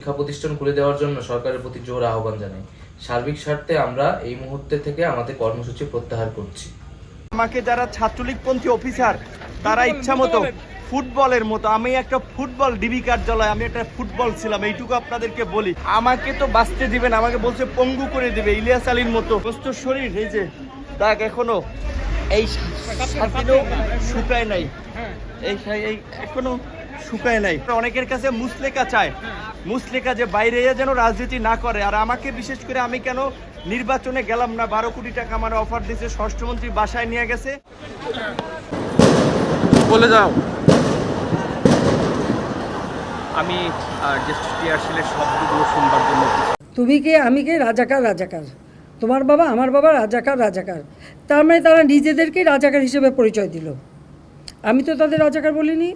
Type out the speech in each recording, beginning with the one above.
শিক্ষা প্রতিষ্ঠান খুলে দেওয়ার জন্য সরকারের প্রতি জোর আহ্বান জানাই। সার্বিক স্বার্থে আমরা এই মুহূর্তে থেকে আমাদের কর্মসূচি প্রত্যাহার করছি। আমাকে যারা ছাত্রলীগপন্থী অফিসার, তারা ইচ্ছা মতো ফুটবলের মতো, আমি একটা ফুটবল ডিবি কার্যালয়, আমি একটা ফুটবল ছিলাম, এইটুকু আপনাদেরকে বলি। আমাকে তো বাঁচতে দিবেন আমাকে বলছে পঙ্গু করে দিবে, ইলিয়াস আলীর মতো। সুস্থ শরীর, এই যে, দাগ এখনও এই শুকায় নাই। এই এখনও শুকায় নাই। অনেকের কাছে মুসলেকা চায় মুসলেকা যে বাইরে যেন রাজনীতি না করে। আর আমাকে বিশেষ করে আমি কেন নির্বাচনে গেলাম না? বারো কোটি টাকা আমার অফার দিয়েছে ষষ্ঠমন্ত্রী বাসায় নিয়ে গেছে। বলে যাও। আমি টিয়ারশেলের শব্দগুলো শুনবার জন্য তুমি কে? আমি কে? রাজাকার রাজাকার। তোমার বাবা আমার বাবা রাজাকার রাজাকার। তার মানে তারা নিজেদেরকেই রাজাকার হিসেবে পরিচয় দিল। আমি তো তাদের রাজাকার বলিনি।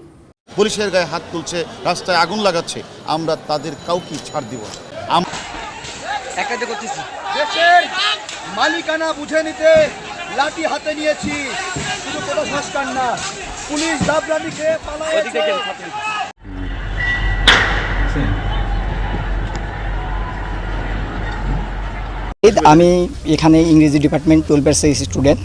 পুলিশের গায়ে হাত তুলছে রাস্তায় আগুন লাগাচ্ছে আমরা তাদের কাউকে ছাড় দিব দেশের মালিকানা বুঝে নিতে লাঠি হাতে নিয়েছি। শুধু কোনো সংস্কার না পুলিশ পালায়েছে আমি এখানে ইংরেজি ডিপার্টমেন্ট টুয়েলভের স্টুডেন্ট।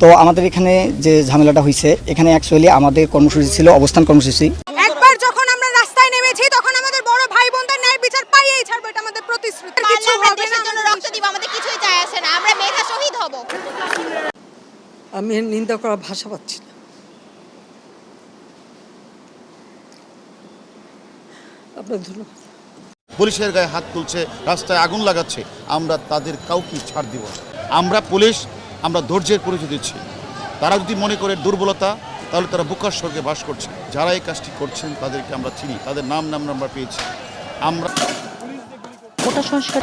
তো আমাদের এখানে যে ঝামেলাটা হয়েছে এখানে অ্যাকচুয়ালি আমাদের কর্মসূচি ছিল অবস্থান কর্মসূচি। একবার যখন আমরা রাস্তায় নেমেছি তখন আমাদের বড় ভাই বোনদের ন্যায় বিচার পাইয়েই ছাড়বো এটা আমাদের প্রতিশ্রুতি। কিছু হবে না। জন্য রক্ত দিব আমাদের কিছুই যায় আসে না আমরা মেধা শহীদ হব। আমি নিন্দা করার ভাষা পাচ্ছি না। আপনার ধন্যবাদ। পুলিশের গায়ে হাত তুলছে রাস্তায় আগুন লাগাচ্ছে আমরা তাদের কাউকে ছাড় দিব আমরা পুলিশ আমরা ধৈর্যের পরিচয় দিচ্ছি। তারা যদি মনে করে দুর্বলতা, তাহলে তারা বুকার স্বর্গে বাস করছে। যারা এই কাজটি করছেন, তাদেরকে আমরা চিনি। তাদের নাম নাম আমরা পেয়েছি। আমরা কোটা সংস্কার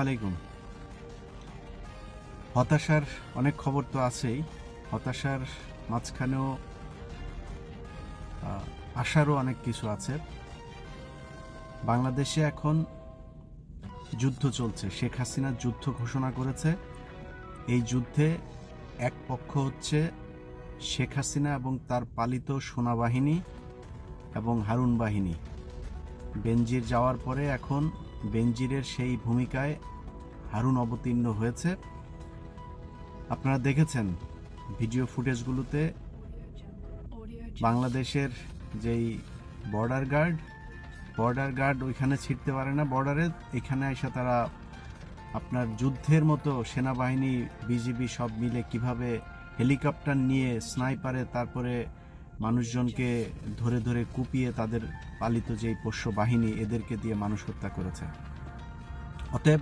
আলাইকুম। হতাশার অনেক খবর তো আছেই। হতাশার মাঝখানেও আশারও অনেক কিছু আছে। বাংলাদেশে এখন যুদ্ধ চলছে। শেখ হাসিনা যুদ্ধ ঘোষণা করেছে। এই যুদ্ধে এক পক্ষ হচ্ছে শেখ হাসিনা এবং তার পালিত সেনাবাহিনী এবং হারুন বাহিনী। বেনজির যাওয়ার পরে এখন বেনজিরের সেই ভূমিকায় হারুন অবতীর্ণ হয়েছে। আপনারা দেখেছেন ভিডিও ফুটেজগুলোতে বাংলাদেশের যেই বর্ডার গার্ড বর্ডার গার্ড ওইখানে ছিটতে পারে না বর্ডারে, এখানে এসে তারা আপনার যুদ্ধের মতো সেনাবাহিনী, বিজিবি সব মিলে কীভাবে হেলিকপ্টার নিয়ে স্নাইপারে, তারপরে মানুষজনকে ধরে ধরে কুপিয়ে তাদের পালিত যেই পোষ্য বাহিনী এদেরকে দিয়ে মানুষ হত্যা করেছে। অতএব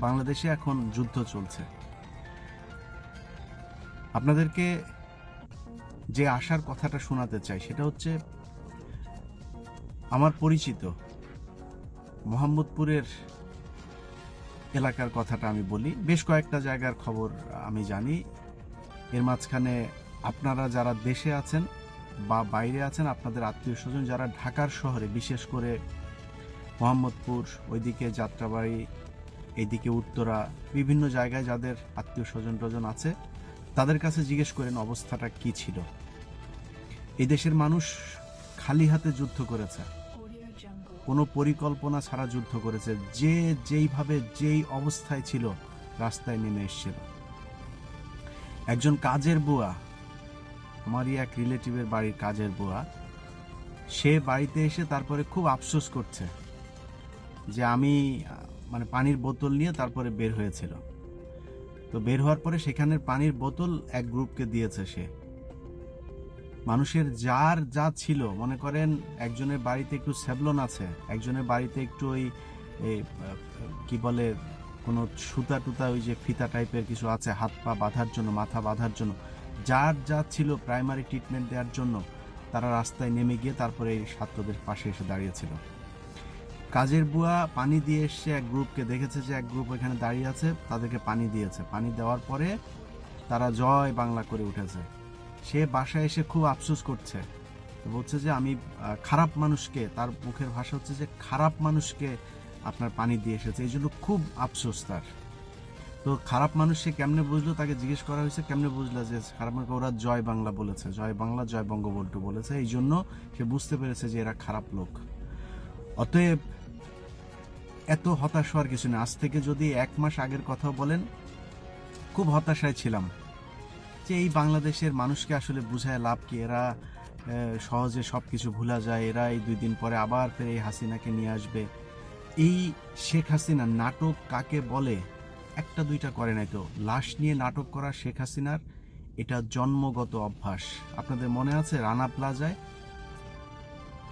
বাংলাদেশে এখন যুদ্ধ চলছে। আপনাদেরকে যে আশার কথাটা শোনাতে চাই সেটা হচ্ছে, আমার পরিচিত মোহাম্মদপুরের এলাকার কথাটা আমি বলি। বেশ কয়েকটা জায়গার খবর আমি জানি। এর মাঝখানে আপনারা যারা দেশে আছেন বা বাইরে আছেন আপনাদের আত্মীয় স্বজন যারা ঢাকার শহরে, বিশেষ করে মোহাম্মদপুর, ওইদিকে যাত্রাবাড়ি, এইদিকে উত্তরা, বিভিন্ন জায়গায় যাদের আত্মীয় স্বজন টজন আছে, তাদের কাছে জিজ্ঞেস করেন অবস্থাটা কি ছিল। এই দেশের মানুষ খালি হাতে যুদ্ধ করেছে। কোনো পরিকল্পনা ছাড়া যুদ্ধ করেছে। যে যেইভাবে যেই অবস্থায় ছিল, রাস্তায় নেমে এসেছিল। একজন কাজের বুয়া আমারই এক রিলেটিভের বাড়ির কাজের বুয়া সে বাড়িতে এসে তারপরে খুব আফসোস করছে যে আমি মানে পানির বোতল নিয়ে তারপরে বের হয়েছিল। তো বের হওয়ার পরে সেখানের পানির বোতল এক গ্রুপকে দিয়েছে সে। মানুষের যার যা ছিল, মনে করেন একজনের বাড়িতে একটু স্যাবলন আছে, একজনের বাড়িতে একটু ওই কি বলে, কোনো সুতা টুতা ওই যে ফিতা টাইপের কিছু আছে, হাত পা বাঁধার জন্য, মাথা বাঁধার জন্য যার যা ছিল প্রাইমারি ট্রিটমেন্ট দেওয়ার জন্য তারা রাস্তায় নেমে গিয়ে তারপরে এই ছাত্রদের পাশে এসে দাঁড়িয়েছিল। কাজের বুয়া পানি দিয়ে এসছে এক গ্রুপকে দেখেছে যে এক গ্রুপ এখানে দাঁড়িয়ে আছে, তাদেরকে পানি দিয়েছে। পানি দেওয়ার পরে তারা জয় বাংলা করে উঠেছে। সে বাসায় এসে খুব আফসোস করছে। বলছে যে, আমি খারাপ মানুষকে। তার মুখের ভাষা হচ্ছে যে, খারাপ মানুষকে আপনার পানি দিয়ে এসেছে। এই জন্য খুব আফসোস তার। তো খারাপ মানুষ সে কেমনে বুঝলো? তাকে জিজ্ঞেস করা হয়েছে, কেমনে বুঝলো যে খারাপ মানুষ? ওরা জয় বাংলা বলেছে, জয় বাংলা, জয় বঙ্গবন্ধু বলেছে। এই জন্য সে বুঝতে পেরেছে যে এরা খারাপ লোক। অতএব এত হতাশ হওয়ার কিছু নেই। আজ থেকে যদি এক মাস আগের কথা বলেন, খুব হতাশায় ছিলাম যে এই বাংলাদেশের মানুষকে আসলে বুঝায় লাভ কি? এরা সহজে সব কিছু ভুলা যায়। এরা এই দুই দিন পরে আবার ফের এই হাসিনাকে নিয়ে আসবে। এই শেখ হাসিনা নাটক কাকে বলে? একটা দুইটা করে নাই তো। লাশ নিয়ে নাটক করা শেখ হাসিনার এটা জন্মগত অভ্যাস। আপনাদের মনে আছে রানা প্লাজায়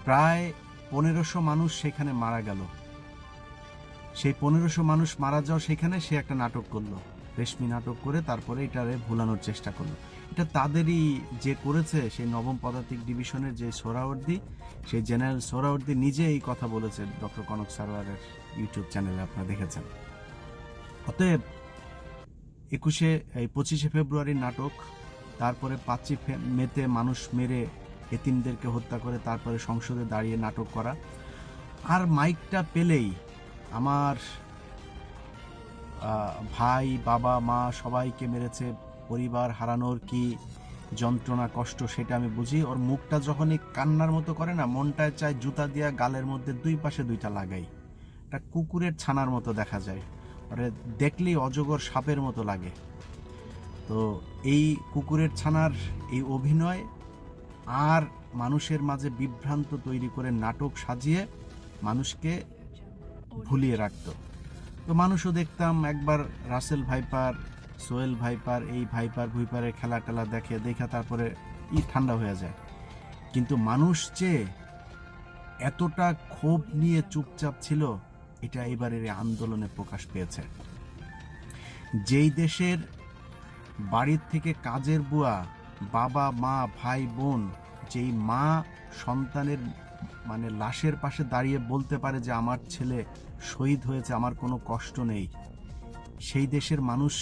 প্রায় পনেরোশো মানুষ সেখানে মারা গেল। সেই পনেরোশো মানুষ মারা যাওয়া সেখানে সে একটা নাটক করল, রেশমি নাটক করে তারপরে এটারে ভুলানোর চেষ্টা করল। এটা তাদেরই যে করেছে, সেই নবম পদাতিক ডিভিশনের যে সোহরাওয়ার্দী, সেই জেনারেল সোহরাওয়ার্দী নিজে এই কথা বলেছে ডক্টর কনক সারোয়ারের ইউটিউব চ্যানেলে আপনারা দেখেছেন। অতএব একুশে, এই পঁচিশে ফেব্রুয়ারির নাটক, তারপরে পাঁচই মেতে মানুষ মেরে এতিমদেরকে হত্যা করে, তারপরে সংসদে দাঁড়িয়ে নাটক করা। আর মাইকটা পেলেই আমার ভাই, বাবা, মা সবাইকে মেরেছে। পরিবার হারানোর কি যন্ত্রণা, কষ্ট সেটা আমি বুঝি। ওর মুখটা যখনই কান্নার মতো করে না, মনটায় চায় জুতা দিয়া গালের মধ্যে দুই পাশে দুইটা লাগাই। একটা কুকুরের ছানার মতো দেখা যায়। ওরে দেখলেই অজগর সাপের মতো লাগে। তো এই কুকুরের ছানার এই অভিনয় আর মানুষের মাঝে বিভ্রান্ত তৈরি করে নাটক সাজিয়ে মানুষকে ভুলিয়ে রাখত। তো মানুষও দেখতাম একবার রাসেল ভাইপার সোয়েল ভাইপার, এই ভাইপার ভুইপারের খেলা টেলা দেখে, দেখা তারপরে ই ঠান্ডা হয়ে যায়। কিন্তু মানুষ যে এতটা ক্ষোভ নিয়ে চুপচাপ ছিল এটা এবারের আন্দোলনে প্রকাশ পেয়েছে। যেই দেশের বাড়ির থেকে কাজের বুয়া, বাবা, মা, ভাই, বোন, যেই মা সন্তানের মানে লাশের পাশে দাঁড়িয়ে বলতে পারে যে, আমার ছেলে শহীদ হয়েছে, আমার কোনো কষ্ট নেই। সেই দেশের মানুষ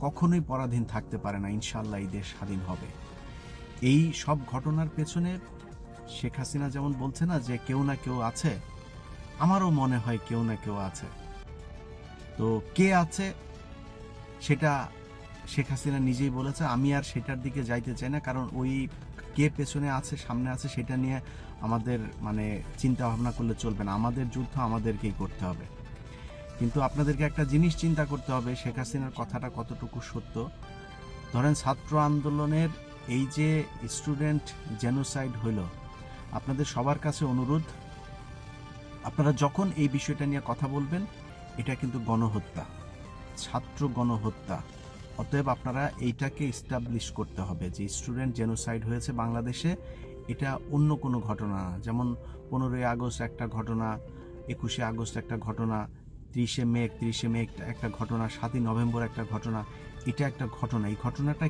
কখনোই পরাধীন থাকতে পারে না ইনশাল্লাহ এই দেশ স্বাধীন হবে। এই সব ঘটনার পেছনে শেখ হাসিনা যেমন বলছে না যে, কেউ না কেউ আছে আমারও মনে হয় কেউ না কেউ আছে। তো কে আছে, সেটা শেখ হাসিনা নিজেই বলেছে। আমি আর সেটার দিকে যাইতে চাই না, কারণ ওই কে পেছনে আছে, সামনে আছে, সেটা নিয়ে আমাদের মানে চিন্তা ভাবনা করলে চলবে না। আমাদের যুদ্ধ আমাদেরকেই করতে হবে। কিন্তু আপনাদেরকে একটা জিনিস চিন্তা করতে হবে, শেখ হাসিনার কথাটা কতটুকু সত্য? ধরেন ছাত্র আন্দোলনের এই যে স্টুডেন্ট জেনোসাইড হইল, আপনাদের সবার কাছে অনুরোধ আপনারা যখন এই বিষয়টা নিয়ে কথা বলবেন, এটা কিন্তু গণহত্যা, ছাত্র গণহত্যা। অতএব আপনারা এইটাকে ইস্টাবলিশ করতে হবে যে স্টুডেন্ট জেনোসাইড হয়েছে বাংলাদেশে, এটা অন্য কোনো ঘটনা না। যেমন পনেরোই আগস্ট একটা ঘটনা, একুশে আগস্ট একটা ঘটনা, ত্রিশে মে, একত্রিশে মে একটা ঘটনা, সাতই নভেম্বর একটা ঘটনা, এটা একটা ঘটনা। এই ঘটনাটা